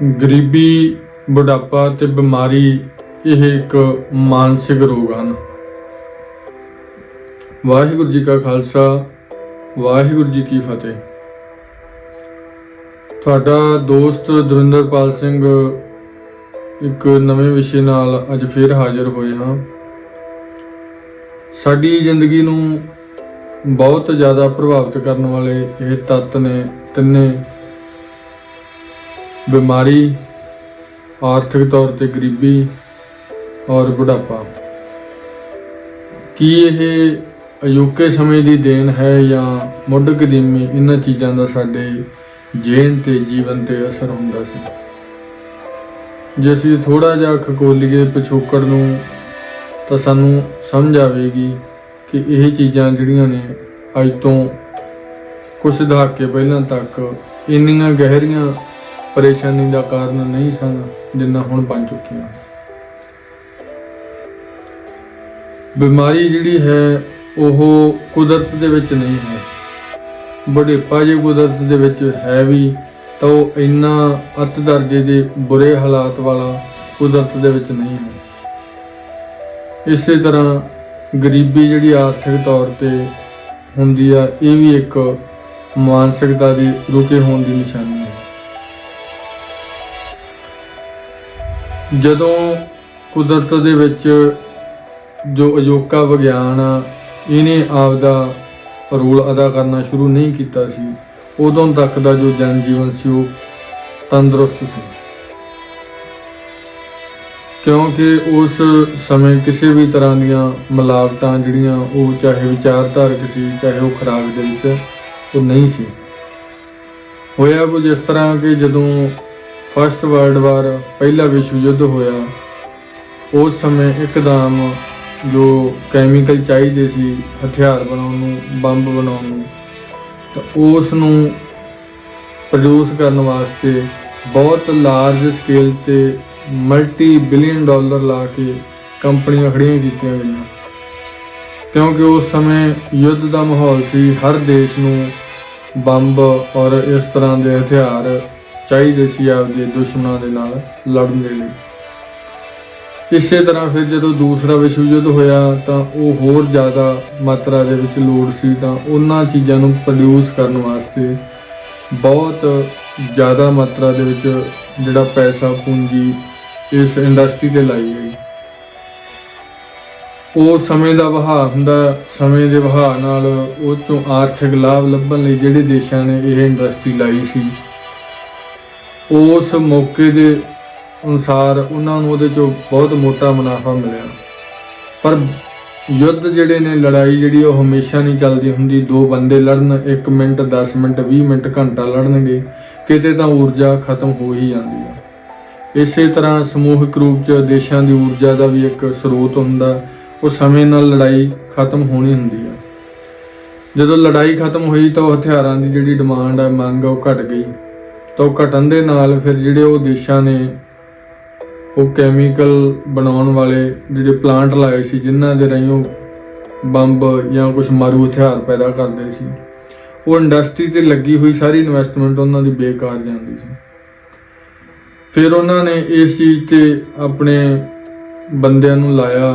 ਗਰੀਬੀ, ਬੁਢਾਪਾ ਤੇ ਬਿਮਾਰੀ ਇਹ ਇੱਕ ਮਾਨਸਿਕ ਰੋਗ ਹਨ। ਵਾਹਿਗੁਰੂ ਜੀ ਕਾ ਖਾਲਸਾ, ਵਾਹਿਗੁਰੂ ਜੀ ਕੀ ਫਤਿਹ। ਤੁਹਾਡਾ ਦੋਸਤ ਦਵਿੰਦਰਪਾਲ ਸਿੰਘ ਇੱਕ ਨਵੇਂ ਵਿਸ਼ੇ ਨਾਲ ਅੱਜ ਫੇਰ ਹਾਜ਼ਰ ਹੋਏ ਹਾਂ। ਸਾਡੀ ਜ਼ਿੰਦਗੀ ਨੂੰ ਬਹੁਤ ਜ਼ਿਆਦਾ ਪ੍ਰਭਾਵਿਤ ਕਰਨ ਵਾਲੇ ਇਹ ਤੱਤ ਨੇ ਤਿੰਨੇ ਬਿਮਾਰੀ, ਆਰਥਿਕ ਤੌਰ ਤੇ ਗਰੀਬੀ ਔਰ ਬੁਢਾਪਾ। ਕੀ ਇਹ ਅਯੋਕੇ ਸਮੇਂ ਦੀ ਦੇਣ ਹੈ ਜਾਂ ਮੁੱਢ ਕਦੀਮੀ ਇਹਨਾਂ ਚੀਜ਼ਾਂ ਦਾ ਸਾਡੇ ਜੀਣ ਤੇ ਜੀਵਨ ਤੇ ਅਸਰ ਹੁੰਦਾ ਸੀ? ਜੇ ਅਸੀਂ ਥੋੜਾ ਜਿਹਾ ਖਕੋਲੀਏ ਪਿਛੋਕੜ ਨੂੰ, ਤਾਂ ਸਾਨੂੰ ਸਮਝ ਆਵੇਗੀ ਕਿ ਇਹ ਚੀਜ਼ਾਂ ਜਿਹੜੀਆਂ ਨੇ ਅੱਜ ਤੋਂ ਕੁਝ ਦਹਾਕੇ ਪਹਿਲਾਂ ਤੱਕ ਇੰਨੀਆਂ ਗਹਿਰੀਆਂ ਪਰੇਸ਼ਾਨੀ ਦਾ ਕਾਰਨ ਨਹੀਂ ਸਨ ਜਿੰਨਾ ਹੁਣ ਬਣ ਚੁੱਕੀਆਂ। ਬਿਮਾਰੀ ਜਿਹੜੀ ਹੈ, ਉਹ ਕੁਦਰਤ ਦੇ ਵਿੱਚ ਨਹੀਂ ਹੈ। ਬੁਢੇਪਾ ਜੇ ਕੁਦਰਤ ਦੇ ਵਿੱਚ ਹੈ ਵੀ, ਤਾਂ ਉਹ ਇੰਨਾ ਅਤ ਦਰਜੇ ਦੇ ਬੁਰੇ ਹਾਲਾਤ ਵਾਲਾ ਕੁਦਰਤ ਦੇ ਵਿੱਚ ਨਹੀਂ ਹੈ। ਇਸੇ ਤਰ੍ਹਾਂ ਗਰੀਬੀ ਜਿਹੜੀ ਆਰਥਿਕ ਤੌਰ ਤੇ ਹੁੰਦੀ ਆ, ਇਹ ਵੀ ਇੱਕ ਮਾਨਸਿਕਤਾ ਦੀ ਰੁਕੇ ਹੋਣ ਦੀ ਨਿਸ਼ਾਨੀ ਜਦੋਂ ਕੁਦਰਤ ਦੇ ਵਿੱਚ ਜੋ ਅਜੋਕਾ ਵਿਗਿਆਨ ਆ, ਇਹਨੇ ਆਪਦਾ ਰੋਲ ਅਦਾ ਕਰਨਾ ਸ਼ੁਰੂ ਨਹੀਂ ਕੀਤਾ ਸੀ, ਉਦੋਂ ਤੱਕ ਦਾ ਜੋ ਜਨ ਜੀਵਨ ਸੀ ਉਹ ਤੰਦਰੁਸਤ ਸੀ। ਕਿਉਂਕਿ ਉਸ ਸਮੇਂ ਕਿਸੇ ਵੀ ਤਰ੍ਹਾਂ ਦੀਆਂ ਮਿਲਾਵਟਾਂ ਜਿਹੜੀਆਂ ਉਹ ਚਾਹੇ ਵਿਚਾਰਧਾਰਕ ਸੀ, ਚਾਹੇ ਉਹ ਖੁਰਾਕ ਦੇ ਵਿੱਚ ਉਹ ਨਹੀਂ ਸੀ। ਹੋਇਆ ਕੁਝ ਇਸ ਤਰ੍ਹਾਂ ਕਿ ਜਦੋਂ ਫਸਟ ਵਰਲਡ ਵਾਰ ਪਹਿਲਾ ਵਿਸ਼ਵ ਯੁੱਧ ਹੋਇਆ। ਉਸ ਸਮੇਂ ਇੱਕਦਮ ਜੋ ਕੈਮੀਕਲ ਚਾਹੀਦੇ ਸੀ ਹਥਿਆਰ ਬਣਾਉਣ ਨੂੰ, ਬੰਬ ਬਣਾਉਣ ਨੂੰ, ਤਾਂ ਉਸ ਨੂੰ ਪ੍ਰੋਡਿਊਸ ਕਰਨ ਵਾਸਤੇ ਬਹੁਤ ਲਾਰਜ ਸਕੇਲ ਤੇ ਮਲਟੀ ਬਿਲੀਅਨ ਡਾਲਰ ਲਾ ਕੇ ਕੰਪਨੀਆਂ ਖੜੀਆਂ ਕੀਤੀਆਂ ਗਈਆਂ। ਕਿਉਂਕਿ ਉਸ ਸਮੇਂ ਯੁੱਧ ਦਾ ਮਾਹੌਲ ਸੀ, ਹਰ ਦੇਸ਼ ਨੂੰ ਬੰਬ ਔਰ ਇਸ ਤਰ੍ਹਾਂ ਦੇ ਹਥਿਆਰ ਚਾਹੀਦੇ ਸੀ ਆਪਦੇ ਦੁਸ਼ਮਣਾਂ ਦੇ ਨਾਲ ਲੜਨ ਦੇ ਲਈ। ਇਸੇ ਤਰ੍ਹਾਂ ਫਿਰ ਜਦੋਂ ਦੂਸਰਾ ਵਿਸ਼ਵ ਯੁੱਧ ਹੋਇਆ ਤਾਂ ਉਹ ਹੋਰ ਜ਼ਿਆਦਾ ਮਾਤਰਾ ਦੇ ਵਿੱਚ ਲੋੜ ਸੀ ਤਾਂ ਉਹਨਾਂ ਚੀਜ਼ਾਂ ਨੂੰ ਪ੍ਰੋਡਿਊਸ ਕਰਨ ਵਾਸਤੇ ਬਹੁਤ ਜ਼ਿਆਦਾ ਮਾਤਰਾ ਦੇ ਵਿੱਚ ਜਿਹੜਾ ਪੈਸਾ, ਪੂੰਜੀ ਇਸ ਇੰਡਸਟਰੀ ਤੇ ਲਾਈ ਗਈ। ਉਹ ਸਮੇਂ ਦਾ ਵਹਾਅ ਹੁੰਦਾ, ਸਮੇਂ ਦੇ ਵਹਾਅ ਨਾਲ ਉਹ ਚੋਂ ਆਰਥਿਕ ਲਾਭ ਲੱਭਣ ਲਈ ਜਿਹੜੇ ਦੇਸ਼ਾਂ ਨੇ ਇਹ ਇੰਡਸਟਰੀ ਲਾਈ ਸੀ। ਉਸ ਮੌਕੇ ਦੇ ਅਨੁਸਾਰ ਉਹਨਾਂ ਨੂੰ ਉਹਦੇ ਚੋਂ ਬਹੁਤ ਮੋਟਾ ਮੁਨਾਫਾ ਮਿਲਿਆ। ਪਰ ਯੁੱਧ ਜਿਹੜੇ ਨੇ, ਲੜਾਈ ਜਿਹੜੀ ਉਹ ਹਮੇਸ਼ਾ ਨਹੀਂ ਚੱਲਦੀ ਹੁੰਦੀ। ਦੋ ਬੰਦੇ ਲੜਨ 1 ਮਿੰਟ 10 ਮਿੰਟ 20 ਮਿੰਟ, ਘੰਟਾ ਲੜਨਗੇ, ਕਿਤੇ ਤਾਂ ਊਰਜਾ ਖਤਮ ਹੋ ਹੀ ਜਾਂਦੀ ਹੈ ਇਸੇ ਤਰ੍ਹਾਂ ਸਮੂਹਿਕ ਰੂਪ 'ਚ ਦੇਸ਼ਾਂ ਦੀ ਊਰਜਾ ਦਾ ਵੀ ਇੱਕ ਸਰੋਤ ਹੁੰਦਾ। ਉਹ ਸਮੇਂ ਨਾਲ ਲੜਾਈ ਖਤਮ ਹੋਣੀ ਹੁੰਦੀ ਹੈ ਜਦੋਂ ਲੜਾਈ ਖਤਮ ਹੋਈ ਤਾਂ ਉਹ ਹਥਿਆਰਾਂ ਦੀ ਜਿਹੜੀ ਡਿਮਾਂਡ ਹੈ ਮੰਗ ਆ, ਉਹ ਘਟ ਗਈ। ਤਾਂ ਉਹ ਘਟਣ ਦੇ ਨਾਲ ਫਿਰ ਜਿਹੜੇ ਉਹ ਦੇਸ਼ਾਂ ਨੇ ਉਹ ਕੈਮੀਕਲ ਬਣਾਉਣ ਵਾਲੇ ਜਿਹੜੇ ਪਲਾਂਟ ਲਾਏ ਸੀ, ਜਿਨ੍ਹਾਂ ਦੇ ਰਾਹੀਂ ਉਹ ਬੰਬ ਜਾਂ ਕੁਝ ਮਾਰੂ ਹਥਿਆਰ ਪੈਦਾ ਕਰਦੇ ਸੀ, ਉਹ ਇੰਡਸਟਰੀ ਤੇ ਲੱਗੀ ਹੋਈ ਸਾਰੀ ਇਨਵੈਸਟਮੈਂਟ ਉਹਨਾਂ ਦੀ ਬੇਕਾਰ ਜਾਂਦੀ ਸੀ। ਫਿਰ ਉਹਨਾਂ ਨੇ ਇਸ ਚੀਜ਼ ਤੇ ਆਪਣੇ ਬੰਦਿਆਂ ਨੂੰ ਲਾਇਆ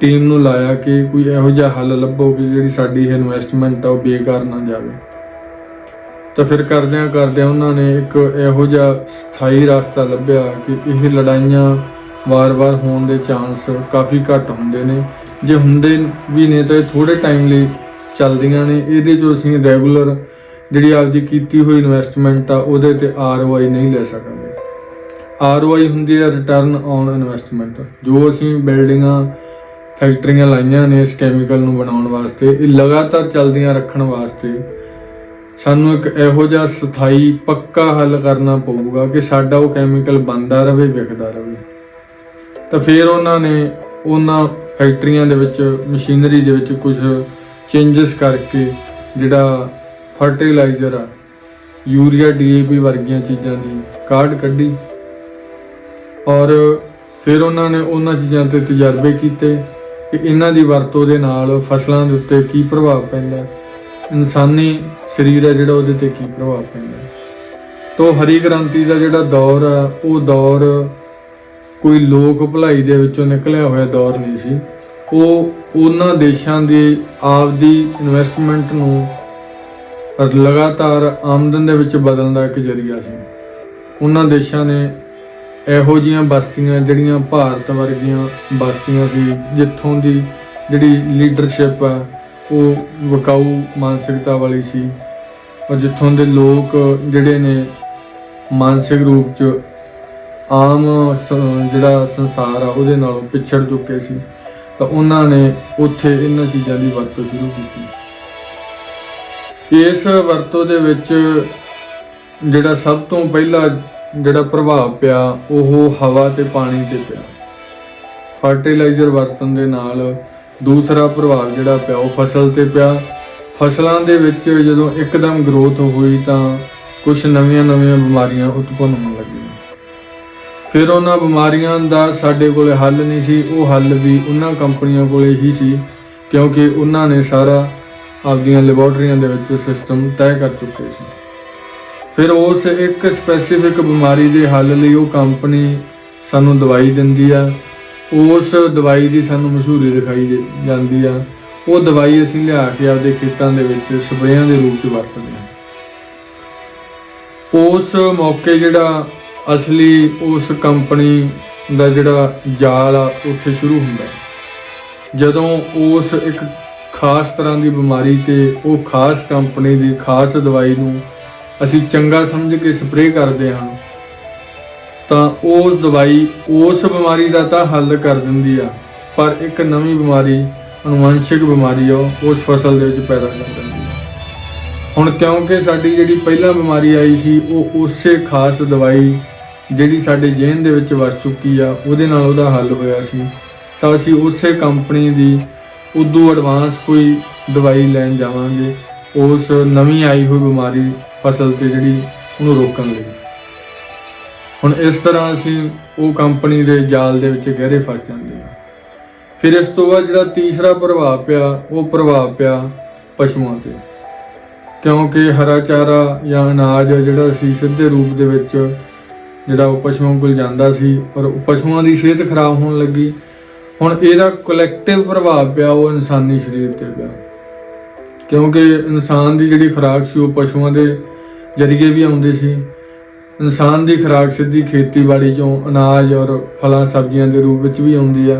ਟੀਮ ਨੂੰ ਲਾਇਆ ਕਿ ਕੋਈ ਇਹੋ ਜਿਹਾ ਹੱਲ ਲੱਭੋ ਕਿ ਜਿਹੜੀ ਸਾਡੀ ਇਹ ਇਨਵੈਸਟਮੈਂਟ ਆ ਉਹ ਬੇਕਾਰ ਨਾ ਜਾਵੇ। ਤਾਂ ਫਿਰ ਕਰਦਿਆਂ ਕਰਦਿਆਂ ਉਹਨਾਂ ਨੇ ਇੱਕ ਇਹੋ ਜਿਹਾ ਸਥਾਈ ਰਸਤਾ ਲੱਭਿਆ ਕਿ ਇਹ ਲੜਾਈਆਂ ਵਾਰ-ਵਾਰ ਹੋਣ ਦੇ ਚਾਂਸ ਕਾਫੀ ਘੱਟ ਹੁੰਦੇ ਨੇ। ਜੇ ਹੁੰਦੇ ਵੀ ਨੇ ਤਾਂ ਇਹ ਥੋੜੇ ਟਾਈਮ ਲਈ ਚੱਲਦੀਆਂ ਨੇ। ਇਹਦੇ ਜੋ ਅਸੀਂ ਰੈਗੂਲਰ ਜਿਹੜੀ ਆਪਦੀ ਕੀਤੀ ਹੋਈ ਇਨਵੈਸਟਮੈਂਟ ਆ, ਉਹਦੇ ਤੇ ਆਰਓਆਈ ਨਹੀਂ ਲੈ ਸਕਾਂਗੇ। ਆਰਓਆਈ ਹੁੰਦੀ ਹੈ ਰਿਟਰਨ ਔਨ ਇਨਵੈਸਟਮੈਂਟ ਜੋ ਅਸੀਂ ਬਿਲਡਿੰਗਾਂ ਫੈਕਟਰੀਆਂ ਲਾਈਆਂ ਨੇ ਇਸ ਕੈਮੀਕਲ ਨੂੰ ਬਣਾਉਣ ਵਾਸਤੇ, ਇਹ ਲਗਾਤਾਰ ਚੱਲਦੀਆਂ ਰੱਖਣ ਵਾਸਤੇ ਸਾਨੂੰ ਇੱਕ ਇਹੋ ਜਿਹਾ ਸਥਾਈ ਪੱਕਾ ਹੱਲ ਕਰਨਾ ਪਊਗਾ ਕਿ ਸਾਡਾ ਉਹ ਕੈਮੀਕਲ ਬੰਦਾ ਰਵੇ ਵਿਕਦਾ ਰਵੇ। ਤਾਂ ਫਿਰ ਉਹਨਾਂ ਨੇ ਉਹਨਾਂ ਫੈਕਟਰੀਆਂ ਦੇ ਵਿੱਚ ਮਸ਼ੀਨਰੀ ਦੇ ਵਿੱਚ ਕੁਝ ਚੇਂਜਸ ਕਰਕੇ ਜਿਹੜਾ ਫਰਟੀਲਾਈਜ਼ਰ ਆ ਯੂਰੀਆ ਡੀਏਪੀ ਵਰਗੀਆਂ ਚੀਜ਼ਾਂ ਦੀ ਕਾਢ ਕੱਢੀ। ਔਰ ਫਿਰ ਉਹਨਾਂ ਨੇ ਉਹਨਾਂ ਚੀਜ਼ਾਂ ਤੇ ਤਜਰਬੇ ਕੀਤੇ ਕਿ ਇਹਨਾਂ ਦੀ ਵਰਤੋਂ ਦੇ ਨਾਲ ਫਸਲਾਂ ਦੇ ਉੱਤੇ ਕੀ ਪ੍ਰਭਾਵ ਪੈਂਦਾ। ਹੈ, ਇਨਸਾਨੀ ਸਰੀਰ ਹੈ ਜਿਹੜਾ ਉਹਦੇ ਤੇ ਕੀ ਪ੍ਰਭਾਵ ਪੈਂਦਾ ਹੈ। ਹਰੀ ਕ੍ਰਾਂਤੀ ਦਾ ਜਿਹੜਾ ਦੌਰ ਆ, ਉਹ ਦੌਰ ਕੋਈ ਲੋਕ ਭਲਾਈ ਦੇ ਵਿੱਚੋਂ ਨਿਕਲਿਆ ਹੋਇਆ ਦੌਰ ਨਹੀਂ ਸੀ ਉਹ ਉਹਨਾਂ ਦੇਸ਼ਾਂ ਦੀ ਆਪਦੀ ਇਨਵੈਸਟਮੈਂਟ ਨੂੰ ਲਗਾਤਾਰ ਆਮਦਨ ਦੇ ਵਿੱਚ ਬਦਲਣ ਦਾ ਇੱਕ ਜ਼ਰੀਆ ਸੀ ਉਹਨਾਂ ਦੇਸ਼ਾਂ ਨੇ ਇਹੋ ਜੀਆਂ ਬਸਤੀਆਂ, ਜਿਹੜੀਆਂ ਭਾਰਤ ਵਰਗੀਆਂ ਬਸਤੀਆਂ ਸੀ, ਜਿੱਥੋਂ ਦੀ ਜਿਹੜੀ ਲੀਡਰਸ਼ਿਪ ਆ ਉਹ ਵਕਾਊ ਮਾਨਸਿਕਤਾ ਵਾਲੀ ਸੀ। ਔਰ ਜਿੱਥੋਂ ਦੇ ਲੋਕ ਜਿਹੜੇ ਨੇ ਮਾਨਸਿਕ ਰੂਪ 'ਚ ਆਮ ਜਿਹੜਾ ਸੰਸਾਰ ਆ, ਉਹਦੇ ਨਾਲੋਂ ਪਿਛੜ ਚੁੱਕੇ ਸੀ। ਤਾਂ ਉਹਨਾਂ ਨੇ ਉੱਥੇ ਇਹਨਾਂ ਚੀਜ਼ਾਂ ਦੀ ਵਰਤੋਂ ਸ਼ੁਰੂ ਕੀਤੀ। ਇਸ ਵਰਤੋਂ ਦੇ ਵਿੱਚ ਜਿਹੜਾ ਸਭ ਤੋਂ ਪਹਿਲਾ ਜਿਹੜਾ ਪ੍ਰਭਾਵ ਪਿਆ, ਉਹ ਹਵਾ ਤੇ ਪਾਣੀ ਤੇ ਪਿਆ। ਫਰਟੀਲਾਈਜ਼ਰ ਵਰਤਣ ਦੇ ਨਾਲ ਦੂਸਰਾ ਪ੍ਰਭਾਵ ਜਿਹੜਾ ਪਿਆ ਉਹ ਫਸਲ ਤੇ ਪਿਆ। ਫਸਲਾਂ ਦੇ ਵਿੱਚ ਜਦੋਂ ਇੱਕਦਮ ਗਰੋਥ ਹੋਈ ਤਾਂ ਕੁਝ ਨਵੀਆਂ-ਨਵੀਆਂ ਬਿਮਾਰੀਆਂ ਉਤਪੰਨ ਹੋਣ ਲੱਗੀਆਂ। ਫਿਰ ਉਹਨਾਂ ਬਿਮਾਰੀਆਂ ਦਾ ਸਾਡੇ ਕੋਲੇ ਹੱਲ ਨਹੀਂ ਸੀ, ਉਹ ਹੱਲ ਵੀ ਉਹਨਾਂ ਕੰਪਨੀਆਂ ਕੋਲੇ ਹੀ ਸੀ, ਕਿਉਂਕਿ ਉਹਨਾਂ ਨੇ ਸਾਰਾ ਆਪਦੀਆਂ ਲੈਬੋਰਟਰੀਆਂ ਦੇ ਵਿੱਚ ਸਿਸਟਮ ਤੈਅ ਕਰ ਚੁੱਕੇ ਸੀ। ਫਿਰ ਉਸ ਇੱਕ ਸਪੈਸੀਫਿਕ ਬਿਮਾਰੀ ਦੇ ਹੱਲ ਲਈ ਉਹ ਕੰਪਨੀ ਸਾਨੂੰ ਦਵਾਈ ਦਿੰਦੀ ਆ ਉਸ ਦਵਾਈ ਦੀ ਸਾਨੂੰ ਮਸ਼ਹੂਰੀ ਦਿਖਾਈ ਜਾਂਦੀ ਆ ਉਹ ਦਵਾਈ ਅਸੀਂ ਲਿਆ ਕੇ ਆਪਦੇ ਖੇਤਾਂ ਦੇ ਵਿੱਚ ਸਪਰੇਆਂ ਦੇ ਰੂਪ 'ਚ ਵਰਤਦੇ ਹਾਂ ਉਸ ਮੌਕੇ ਜਿਹੜਾ ਅਸਲੀ ਉਸ ਕੰਪਨੀ ਦਾ ਜਿਹੜਾ ਜਾਲ ਆ, ਉੱਥੇ ਸ਼ੁਰੂ ਹੁੰਦਾ ਹੈ। ਜਦੋਂ ਉਸ ਇੱਕ ਖਾਸ ਤਰ੍ਹਾਂ ਦੀ ਬਿਮਾਰੀ ਤੇ ਉਹ ਖਾਸ ਕੰਪਨੀ ਦੀ ਖਾਸ ਦਵਾਈ ਨੂੰ ਅਸੀਂ ਚੰਗਾ ਸਮਝ ਕੇ ਸਪਰੇਅ ਕਰਦੇ ਹਾਂ ਤਾਂ ਉਹ ਦਵਾਈ ਉਸ ਬਿਮਾਰੀ ਦਾ ਤਾਂ ਹੱਲ ਕਰ ਦਿੰਦੀ ਆ। ਪਰ ਇੱਕ ਨਵੀਂ ਬਿਮਾਰੀ ਅਨੁਵੰਸ਼ਿਕ ਬਿਮਾਰੀ ਆ ਉਹ ਉਸ ਫਸਲ ਦੇ ਵਿੱਚ ਪੈਦਾ ਕਰ ਦਿੰਦੀ ਆ। ਹੁਣ ਕਿਉਂਕਿ ਸਾਡੀ ਜਿਹੜੀ ਪਹਿਲਾਂ ਬਿਮਾਰੀ ਆਈ ਸੀ, ਉਹ ਉਸੇ ਖਾਸ ਦਵਾਈ ਜਿਹੜੀ ਸਾਡੇ ਜੇਨ ਦੇ ਵਿੱਚ ਵਸ ਚੁੱਕੀ ਆ, ਉਹਦੇ ਨਾਲ ਉਹਦਾ ਹੱਲ ਹੋਇਆ ਸੀ। ਤਾਂ ਅਸੀਂ ਉਸੇ ਕੰਪਨੀ ਦੀ ਉਦੋਂ ਐਡਵਾਂਸ ਕੋਈ ਦਵਾਈ ਲੈਣ ਜਾਵਾਂਗੇ। ਉਸ ਨਵੀਂ ਆਈ ਹੋਈ ਬਿਮਾਰੀ ਫਸਲ ਤੇ ਜਿਹੜੀ, ਉਹਨੂੰ ਰੋਕਣ ਲਈ। ਹੁਣ ਇਸ ਤਰ੍ਹਾਂ ਅਸੀਂ ਉਹ ਕੰਪਨੀ ਦੇ ਜਾਲ ਦੇ ਵਿੱਚ ਗਹਿਰੇ ਫਸ ਜਾਂਦੇ ਹਾਂ। ਫਿਰ ਇਸ ਤੋਂ ਬਾਅਦ ਜਿਹੜਾ ਤੀਸਰਾ ਪ੍ਰਭਾਵ ਪਿਆ, ਉਹ ਪ੍ਰਭਾਵ ਪਿਆ ਪਸ਼ੂਆਂ ਤੇ। ਕਿਉਂਕਿ ਹਰਾ ਚਾਰਾ ਜਾਂ ਅਨਾਜ ਜਿਹੜਾ ਸੀ ਸਿੱਧੇ ਰੂਪ ਦੇ ਵਿੱਚ ਜਿਹੜਾ ਉਹ ਪਸ਼ੂਆਂ ਕੋਲ ਜਾਂਦਾ ਸੀ, ਪਰ ਪਸ਼ੂਆਂ ਦੀ ਸਿਹਤ ਖਰਾਬ ਹੋਣ ਲੱਗੀ। ਹੁਣ ਇਹਦਾ ਕਲੈਕਟਿਵ ਪ੍ਰਭਾਵ ਪਿਆ, ਉਹ ਇਨਸਾਨੀ ਸਰੀਰ ਤੇ ਪਿਆ। ਕਿਉਂਕਿ ਇਨਸਾਨ ਦੀ ਜਿਹੜੀ ਖੁਰਾਕ ਸੀ, ਉਹ ਪਸ਼ੂਆਂ ਦੇ ਜਰੀਏ ਵੀ ਆਉਂਦੇ ਸੀ। ਇਨਸਾਨ ਦੀ ਖੁਰਾਕ ਸਿੱਧੀ ਖੇਤੀਬਾੜੀ ਚੋਂ ਅਨਾਜ ਔਰ ਫਲਾਂ, ਸਬਜ਼ੀਆਂ ਦੇ ਰੂਪ ਵਿੱਚ ਵੀ ਆਉਂਦੀ ਆ।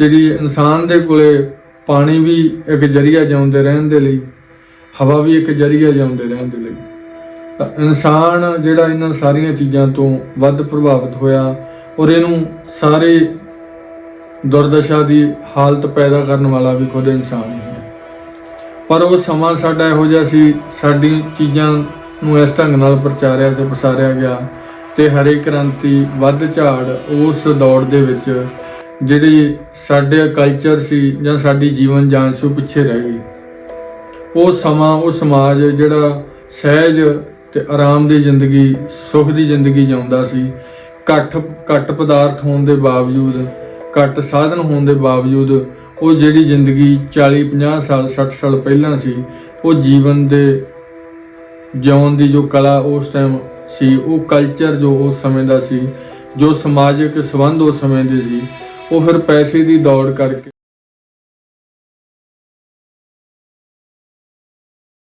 ਜਿਹੜੀ ਇਨਸਾਨ ਦੇ ਕੋਲੇ ਪਾਣੀ ਵੀ ਇੱਕ ਜਰੀਆ ਜਿਉਂਦੇ ਰਹਿਣ ਦੇ ਲਈ, ਹਵਾ ਵੀ ਇੱਕ ਜਰੀਆ ਜਿਉਂਦੇ ਰਹਿਣ ਦੇ ਲਈ। ਤਾਂ ਇਨਸਾਨ ਜਿਹੜਾ ਇਹਨਾਂ ਸਾਰੀਆਂ ਚੀਜ਼ਾਂ ਤੋਂ ਵੱਧ ਪ੍ਰਭਾਵਿਤ ਹੋਇਆ ਔਰ ਇਹਨੂੰ ਸਾਰੇ ਦੁਰਦਸ਼ਾ ਦੀ ਹਾਲਤ ਪੈਦਾ ਕਰਨ ਵਾਲਾ ਵੀ ਖੁਦ ਇਨਸਾਨ ਹੀ ਹੈ। ਪਰ ਉਹ ਸਮਾਂ ਸਾਡਾ ਇਹੋ ਜਿਹਾ ਸੀ ਸਾਡੀ ਚੀਜ਼ਾਂ ਨੂੰ ਇਸ ਢੰਗ ਨਾਲ ਪ੍ਰਚਾਰਿਆ ਤੇ ਪਸਾਰਿਆ ਗਿਆ ਤੇ ਹਰੇ ਕ੍ਰਾਂਤੀ ਵੱਧ ਝਾੜ ਉਸ ਦੌੜ ਦੇ ਵਿੱਚ ਜਿਹੜੀ ਸਾਡੇ ਕਲਚਰ ਸੀ ਜਾਂ ਸਾਡੀ ਜੀਵਨ ਜਾਂਚ ਸੀ ਉਹ ਪਿੱਛੇ ਰਹਿ ਗਈ। ਉਹ ਸਮਾਂ, ਉਹ ਸਮਾਜ ਜਿਹੜਾ ਸਹਿਜ ਤੇ ਆਰਾਮ ਦੀ ਜ਼ਿੰਦਗੀ, ਸੁਖ ਦੀ ਜ਼ਿੰਦਗੀ ਜਿਉਂਦਾ ਸੀ, ਘੱਟ ਘੱਟ ਪਦਾਰਥ ਹੋਣ ਦੇ ਬਾਵਜੂਦ, ਘੱਟ ਸਾਧਨ ਹੋਣ ਦੇ ਬਾਵਜੂਦ ਉਹ ਜਿਹੜੀ ਜ਼ਿੰਦਗੀ 40 50 ਸਾਲ 60 ਸਾਲ ਪਹਿਲਾਂ ਸੀ, ਉਹ ਜੀਵਨ ਦੇ ਜਿਉਣ ਦੀ ਜੋ ਕਲਾ ਉਸ ਟਾਈਮ ਸੀ, ਉਹ ਕਲਚਰ ਜੋ ਉਸ ਸਮੇਂ ਦਾ ਸੀ, ਜੋ ਸਮਾਜਿਕ ਸੰਬੰਧ ਉਸ ਸਮੇਂ ਦੇ ਸੀ, ਉਹ ਫਿਰ ਪੈਸੇ ਦੀ ਦੌੜ ਕਰਕੇ